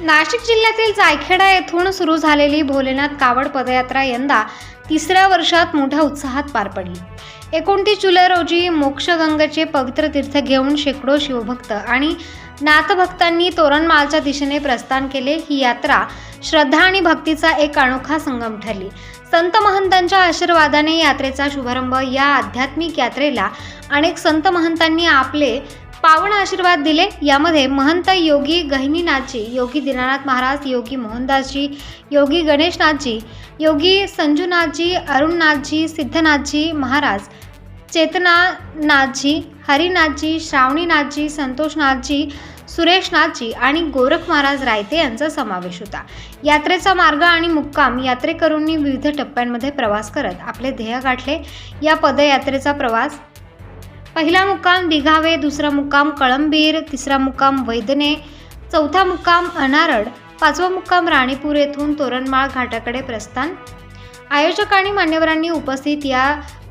नाशिक जिल्ह्यातील जायखेडा येथून सुरू झालेली भोलेनाथ कावड पदयात्रा यंदा तिसऱ्या वर्षात मोठ्या उत्साहात पार पडली. एकोणतीस जुलै रोजी मोक्षगंगेचे पवित्र तीर्थ घेऊन शेकडो शिवभक्त आणि नाथभक्तांनी तोरणमालच्या दिशेने प्रस्थान केले. ही यात्रा श्रद्धा आणि भक्तीचा एक अनोखा संगम ठरली. संत महंतांच्या आशीर्वादाने यात्रेचा शुभारंभ या आध्यात्मिक यात्रेला अनेक संत महंतांनी आपले पावन आशीर्वाद दिले. यामध्ये महंत योगी गहिनीनाथजी योगी दीनानाथ महाराज योगी मोहनदासजी योगी गणेशनाथजी योगी संजूनाथजी अरुणनाथजी सिद्धनाथजी महाराज चेतनानाथजी हरिनाथजी श्रावणीनाथजी संतोषनाथजी सुरेशनाथजी आणि गोरख महाराज रायते यांचा समावेश होता. यात्रेचा मार्ग आणि मुक्काम यात्रेकरूंनी विविध टप्प्यांमध्ये प्रवास करत आपले ध्येय गाठले. या पदयात्रेचा प्रवास पहिला मुक्काम दिघावे दुसरा मुक्काम कळंबीर तिसरा मुक्काम वैदने चौथा मुक्काम अनारड पाचवा मुक्काम राणीपूर येथून तोरणमाळ घाटाकडे प्रस्थान. आयोजक आणि मान्यवरांनी उपस्थित या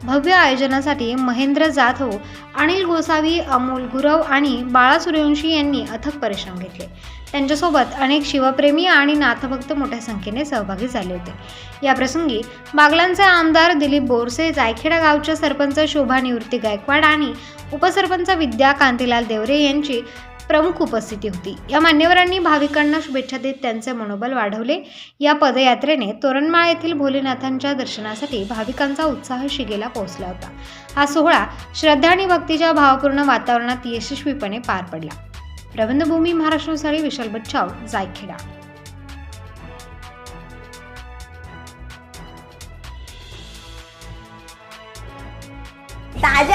भव्य आयोजनासाठी महेंद्र जाधव अनिल गोसावी अमोल गुरव आणि बाळा सूर्यवंशी यांनी अथक परिश्रम घेतले. त्यांच्यासोबत अनेक शिवप्रेमी आणि नाथभक्त मोठ्या संख्येने सहभागी झाले होते. याप्रसंगी बागलांचे आमदार दिलीप बोरसे जायखेडा गावच्या सरपंच शोभा निवृत्ती गायकवाड आणि उपसरपंच विद्या कांतीलाल देवरे यांची प्रमुख उपस्थिती होती. या मान्यवरांनी भाविकांना शुभेच्छा देत त्यांचे मनोबल वाढवले. या पदयात्रेने तोरणमाळ येथील भोलेनाथांच्या दर्शनासाठी भाविकांचा उत्साह शिगेला पोहोचला होता. हा सोहळा श्रद्धा आणि भक्तीच्या भावपूर्ण वातावरणात यशस्वीपणे पार पडला. प्रबंधभूमी महाराष्ट्रासाठी विशाल बच्चाव जायखेडा. ताज्या